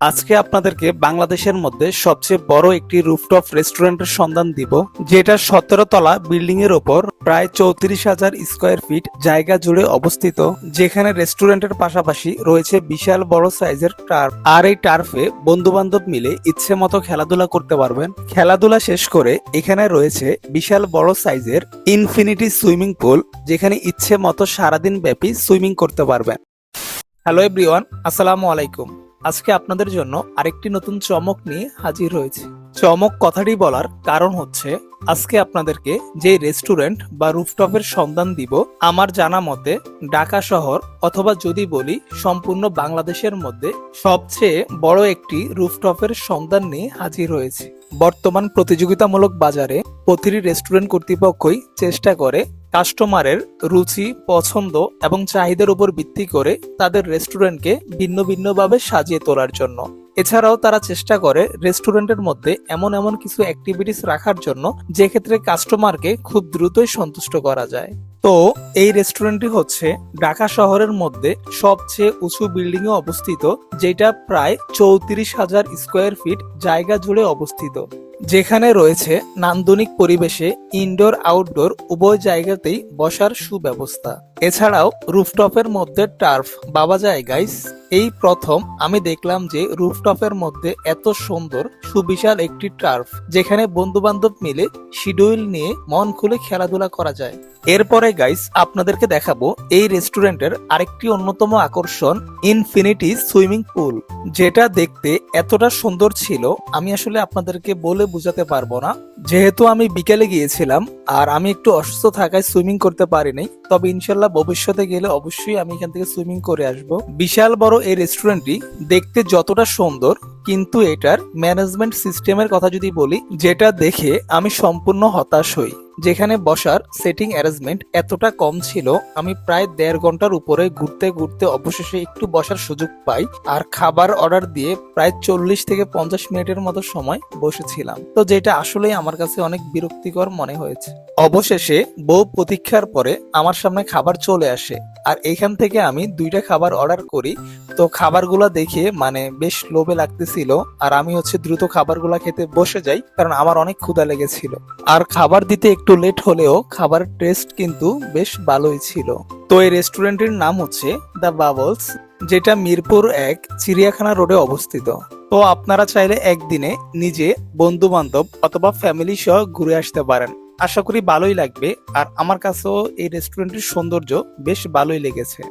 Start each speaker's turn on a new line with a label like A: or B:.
A: আজকে আপনাদেরকে বাংলাদেশের মধ্যে সবচেয়ে বড় একটি রুফটপ রেস্টুরেন্টের সন্ধান দিব, যেটা সতেরো তলা বিল্ডিং এর ওপর প্রায় চৌত্রিশ হাজার স্কোয়ার ফিট জায়গা জুড়ে অবস্থিত, যেখানে রেস্টুরেন্টের পাশাপাশি রয়েছে বিশাল বড় সাইজের টার্ফ আর এই টার্ফে বন্ধু বান্ধব মিলে ইচ্ছে মতো খেলাধুলা করতে পারবেন। খেলাধুলা শেষ করে এখানে রয়েছে বিশাল বড় সাইজের ইনফিনিটি সুইমিং পুল যেখানে ইচ্ছে মতো সারাদিন ব্যাপী সুইমিং করতে পারবেন। হ্যালো এভরিওয়ান আসসালামু আলাইকুম। আজকে আপনাদের জন্য আরেকটি নতুন চমক নিয়ে হাজির হয়েছি। চমক কথাটি বলার কারণ হচ্ছে, আজকে আপনাদেরকে যে রেস্টুরেন্ট বা রুফটপের সন্ধান দিব, আমার জানা মতে ঢাকা শহর অথবা যদি বলি সম্পূর্ণ বাংলাদেশের মধ্যে সবচেয়ে বড় একটি রুফটপের সন্ধান নিয়ে হাজির হয়েছে। বর্তমান প্রতিযোগিতামূলক বাজারে প্রতিটি রেস্টুরেন্ট কর্তৃপক্ষই চেষ্টা করে কাস্টমারের রুচি, পছন্দ এবং চাহিদার উপর ভিত্তি করে তাদের রেস্টুরেন্টকে ভিন্ন ভিন্নভাবে সাজিয়ে তোলার জন্য। এছাড়াও তারা চেষ্টা করে রেস্টুরেন্টের মধ্যে এমন এমন কিছু অ্যাক্টিভিটিস রাখার জন্য যে ক্ষেত্রে কাস্টমারকে খুব দ্রুতই সন্তুষ্ট করা যায়। তো এই রেস্টুরেন্টটি হচ্ছে ঢাকা শহরের মধ্যে সবচেয়ে উঁচু বিল্ডিং এ অবস্থিত, যেটা প্রায় চৌত্রিশ হাজার স্কোয়ার ফিট জায়গা জুড়ে অবস্থিত। যেখানে রয়েছে নান্দনিক পরিবেশে ইনডোর আউটডোর উভয় জায়গাতেই বসার সুব্যবস্থা। এছাড়াও রুফটপের মধ্যে টার্ফ বাবা যায় গাইস এই প্রথম আমি দেখলাম যে রুফটপের মধ্যে এত সুন্দর, সুবিশাল একটি টার্ফ যেখানে বন্ধু বান্ধব মিলে শিডিউল নিয়ে মন খুলে খেলাধুলা করা যায়। এরপরে গাইস আপনাদেরকে দেখাবো এই রেস্টুরেন্টের আরেকটি অন্যতম আকর্ষণ ইনফিনিটি সুইমিং পুল যেটা দেখতে এতটা সুন্দর ছিল, আমি আসলে আপনাদেরকে বলে বোঝাতে পারব না। যেহেতু আমি বিকেলে গিয়েছিলাম, আর আমি একটু অসুস্থ থাকায় সুইমিং করতে পারিনি, তবে ইনশাল্লাহ ভবিষ্যতে গেলে অবশ্যই আমি এখান থেকে সুইমিং করে আসব। বিশাল বড় এই রেস্টুরেন্টটি দেখতে যতটা সুন্দর, কিন্তু এটার ম্যানেজমেন্ট সিস্টেমের কথা যদি বলি, যেটা দেখে আমি সম্পূর্ণ হতাশ হই। যেখানে বসার সেটিং অ্যারেঞ্জমেন্ট এতটা কম ছিল, আমি প্রায় দেড় ঘণ্টার উপরে ঘুরতে ঘুরতে অবশেষে একটু বসার সুযোগ পাই আর খাবার অর্ডার দিয়ে প্রায় চল্লিশ থেকে পঞ্চাশ মিনিটের মতো সময় বসেছিলাম। তো যেটা আসলেই আমার কাছে অনেক বিরক্তিকর মনে হয়েছে। অবশেষে বউ প্রতীক্ষার পরে আমার সামনে খাবার চলে আসে। আর এখান থেকে আমি দুইটা খাবার অর্ডার করি। তো খাবারগুলা দেখে মানে বেশ লোভে লাগতেছিল আর আমি হচ্ছে দ্রুত খাবারগুলা খেতে বসে যাই কারণ আমার অনেক ক্ষুধা লেগেছিল। আর খাবার দিতে একটু লেট হলেও খাবারের টেস্ট কিন্তু বেশ ভালোই ছিল। তো এই রেস্টুরেন্টের নাম হচ্ছে দ্য বাবলস যেটা মিরপুর এক চিড়িয়াখানা রোডে অবস্থিত। তো আপনারা চাইলে একদিনে নিজে বন্ধু বান্ধব অথবা ফ্যামিলি সহ ঘুরে আসতে পারেন। আশা করি ভালোই লাগবে। আর আমার কাছেও এই রেস্টুরেন্টের সৌন্দর্য বেশ ভালোই লেগেছে।